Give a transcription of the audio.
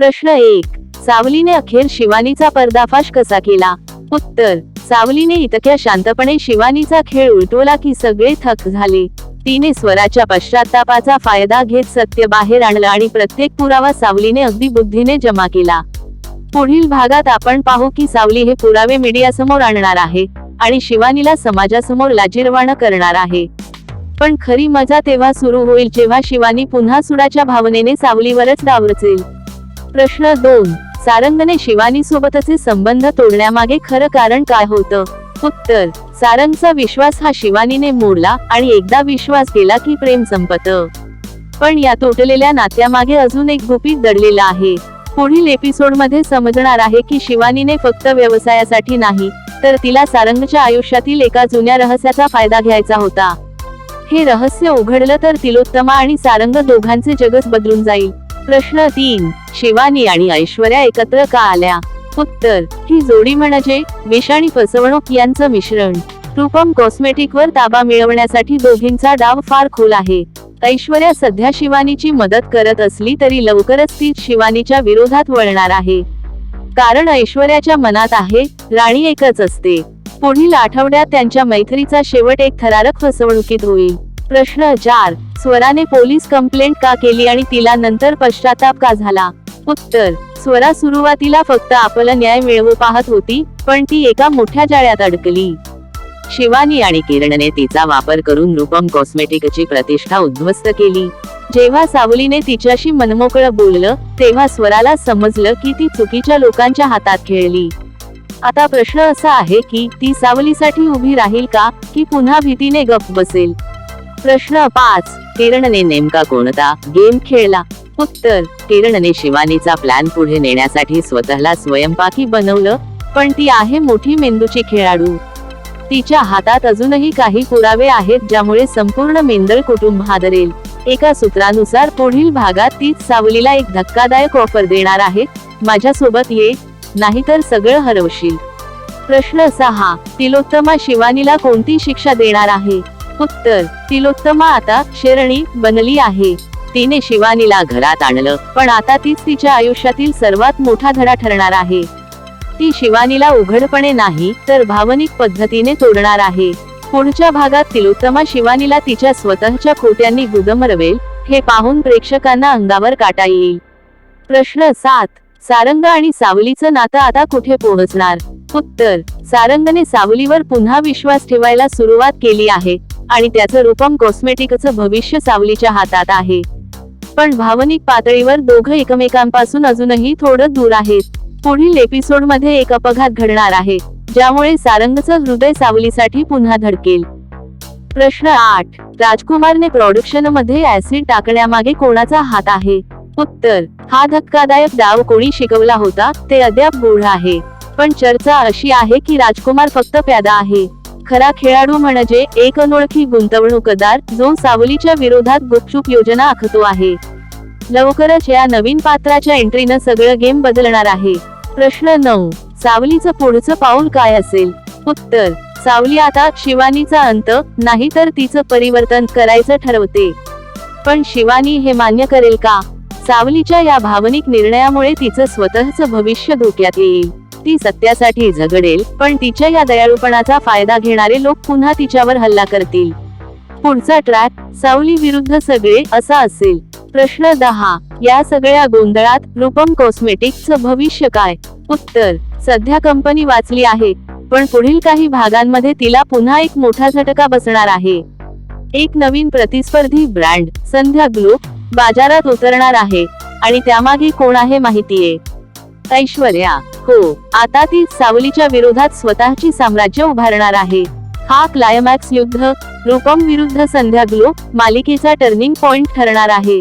प्रश्न एक. सावलीने अखेर शिवानीचा पर्दाफाश कसा केला? उत्तर. सावलीने इतक्या शांतपणे शिवानीचा खेळ उलटवला की सगळे थक झाले. तिने स्वराच्या पश्चातापाचा फायदा घेत सत्य बाहेर आणलं आणि प्रत्येक पुरावा सावलीने अगदी बुद्धीने जमा केला. पुढील भागात आपण पाहू की सावली हे पुरावे मीडियासमोर आणणार आहे आणि शिवानीला समाजासमोर लाजीरवाणं करणार आहे. पण खरी मजा तेव्हा सुरू होईल जेव्हा शिवानी पुन्हा सुडाच्या भावनेने सावलीवरच डावरचेल प्रश्न दोन. सारंगने शिवानी सोबतचे संबंध तोडण्यामागे खरं कारण काय होतं? उत्तर. सारंगचा विश्वास हा शिवानीने मोडला आणि एकदा विश्वास केला की प्रेम संपत. पण या तुटलेल्या नात्यामागे अजून एक गुपित दडलेला आहे. पुढील एपिसोडमध्ये समजणार आहे की शिवानीने फक्त व्यवसायासाठी नाही तर तिला सारंगच्या आयुष्यातील एका जुन्या रहस्याचा फायदा घ्यायचा होता. हे रहस्य उघडलं तर तिलोत्तमा आणि सारंग दोघांचे जगच बदलून जाईल. प्रश्न तीन. शिवानी आणि ऐश्वर्या एकत्र का आल्या? उत्तर ही जोडी म्हणजे विष आणि फसवणूक यांचं मिश्रण. रूपम कॉस्मेटिक वर ताबा मिळवण्यासाठी दोघींचा डाव फार खोल आहे. ऐश्वर्या सध्या शिवानीची मदत करत असली तरी लवकरच ती शिवानीच्या विरोधात वळणार आहे. कारण ऐश्वर्याच्या मनात आहे राणी एकच असते. पुढील आठवड्यात त्यांच्या मैत्रीचा शेवट एक थरारक फसवणुकीत होईल. प्रश्न चार स्वराने पोलीस कंप्लेंट का केली आणि तिला नंतर पश्चाताप का झाला? उत्तर स्वरा सुरुवातीला फक्त आपला न्याय मिळवू पाहत होती पण ती एका मोठ्या जाळ्यात अडकली. शिवानी आणि किरणने तिचा वापर करून रूपम कॉस्मेटिकची प्रतिष्ठा उद्ध्वस्त केली. जेव्हा सावलीने तिच्याशी मनमोकळं बोललं तेव्हा स्वराला समजलं की ती चुकीच्या लोकांच्या हातात खेळली. आता प्रश्न असा आहे की ती सावलीसाठी उभी राहील का की पुन्हा भीतीने गप बसेल? प्रश्न पाच. किरणने नेमका कोणता गेम खेळला? उत्तर किरणने शिवानीचा प्लॅन पुढे नेण्यासाठी स्वतःला स्वयंपाकी बनवलं पण ती आहे मोठी मेंदूची खेळाडू. तिच्या हातात अजूनही काही पुरावे आहेत ज्यामुळे संपूर्ण मेंदळ कुटुंब हादरेल. एका सूत्रानुसार पुढील भागात तीच सावलीला एक धक्कादायक ऑफर देणार आहे माझ्यासोबत ये नाहीतर सगळं हरवशील. प्रश्न सहा तिलोत्तमा शिवानीला कोणती शिक्षा देणार आहे? उत्तर तिलोत्तमा आता शेरणी बनली आहे. तिने शिवानीला घरात आणलं पण आता तीच तिच्या आयुष्यातील सर्वात मोठा धडा ठरणार आहे. ती शिवानीला उघडपणे नाही तर भावनिक पद्धतीने तोडणार आहे. पुढच्या भागात तिलोत्तमा शिवानीला तिच्या स्वतःच्या खोट्यांनी गुदमरवेल हे पाहून प्रेक्षकांना अंगावर काटा येईल. प्रश्न सात सारंग आणि सावलीचं नातं आता कुठे पोहोचणार? उत्तर सारंगने सावलीवर पुन्हा विश्वास ठेवायला सुरुवात केली आहे. आणि त्याचं रूपम कॉस्मेटिकचं भविष्य सावलीच्या हातात आहे. पण भावनिक पातळीवर दोघं एकमेकांपासून अजूनही थोडं दूर आहेत. पुढील एपिसोडमध्ये एक अपघात घडणार आहे ज्यामुळे सारंगचं हृदय सावलीसाठी पुन्हा धडकेल. प्रश्न आठ. राजकुमारने प्रोडक्शनमध्ये ऍसिड टाकण्यामागे कोणाचा हात आहे? उत्तर. हा धक्कादायक डाव कोणी शिकवला होता ते अद्याप गूढ आहे. पण चर्चा अशी आहे की राजकुमार फक्त प्यादा आहे. खरा खेळाडू म्हणजे एक अनोळखी गुंतवणूकदार जो सावलीच्या विरोधात गुपचूप योजना आखतो आहे. लवकरच या नवीन पात्राच्या एंट्रीनं सगळं गेम बदलणार आहे. प्रश्न नऊ. सावलीचं पुढचं पाऊल काय असेल? उत्तर. सावली आता शिवानीचा अंत नाही तर तिचं परिवर्तन करायचं ठरवते. पण शिवानी हे मान्य करेल का? सावलीच्या या भावनिक निर्णयामुळे तिचं स्वतःचं भविष्य धोक्यात येईल. ती सत्यासाठी झगडेल पण तिच्या या दयाळूपणाचा फायदा घेणारे लोक पुन्हा तिच्यावर हल्ला करतील. पुढचा ट्रॅक सावली विरुद्ध सगळे असा असेल. प्रश्न दहा या सगळ्या गोंधळात रूपम कॉस्मेटिक्सचं भविष्य काय? उत्तर सध्या कंपनी वाचली आहे पण पुढील काही भागांमध्ये तिला पुन्हा एक मोठा झटका बसणार आहे. एक नवीन प्रतिस्पर्धी ब्रँड संध्या ग्लो बाजारात उतरणार आहे आणि त्यामागे कोण आहे माहितीये? ऐश्वर्या हो आता ती सावलीच्या विरोधात स्वतःची साम्राज्य उभारणार आहे. हा क्लायमॅक्स युद्ध रुपम विरुद्ध संध्या ग्लो मालिकेचा टर्निंग पॉइंट ठरणार आहे.